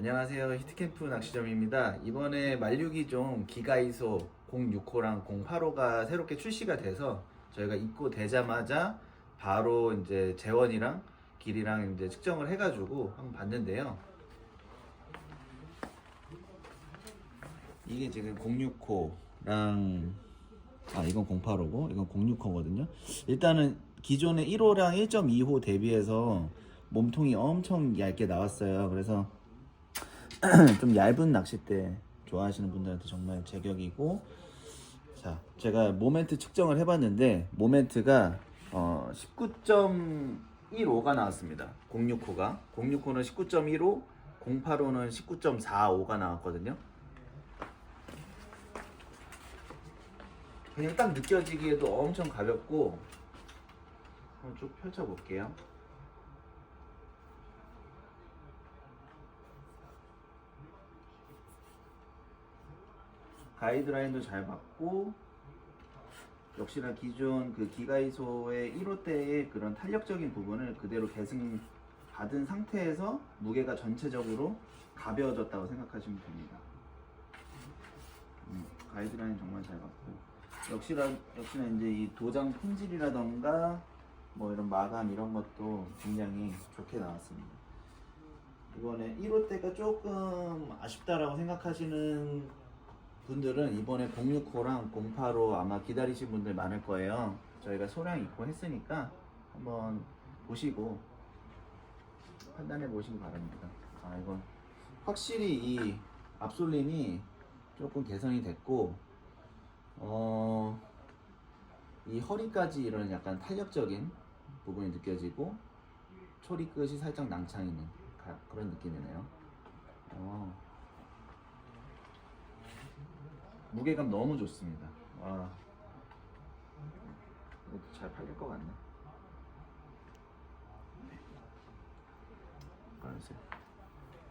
안녕하세요. 히트캠프 낚시점입니다. 이번에 만류기종 기가이소 06호랑 08호가 새롭게 출시가 돼서 저희가 입고 되자마자 바로 이제 재원이랑 길이랑 이제 측정을 해가지고 한번 봤는데요. 이게 지금 06호랑 아 이건 08호고 이건 06호거든요. 일단은 기존의 1호랑 1.2호 대비해서 몸통이 엄청 얇게 나왔어요. 그래서 좀 얇은 낚싯대 좋아하시는 분들한테 정말 제격이고 자 제가 모멘트 측정을 해봤는데 모멘트가 어, 19.15가 나왔습니다. 06호가. 06호는 19.15 08호는 19.45가 나왔거든요. 그냥 딱 느껴지기에도 엄청 가볍고 한번 쭉 펼쳐볼게요 가이드라인도 잘 받고 역시나 기존 그 기가이소의 1호 때의 그런 탄력적인 부분을 그대로 계승 받은 상태에서 무게가 전체적으로 가벼워졌다고 생각하시면 됩니다. 음, 가이드라인 정말 잘 받고 역시나 역시나 이제 이 도장 품질이라던가 뭐 이런 마감 이런 것도 굉장히 좋게 나왔습니다. 이번에 1호 때가 조금 아쉽다라고 생각하시는 분들은 이번에 065랑 08호 아마 기다리신 분들 많을 거예요. 저희가 소량 입고 했으니까 한번 보시고 판단해 보시기 바랍니다. 아 이건 확실히 이 앞솔림이 조금 개선이 됐고 어. 이 허리까지 이런 약간 탄력적인 부분이 느껴지고 초리 끝이 살짝 낭창 있는 가- 그런 느낌이네요. 어. 무게감 너무 좋습니다. 와. 이것도 잘 팔릴 것 같네. 꺼주세요.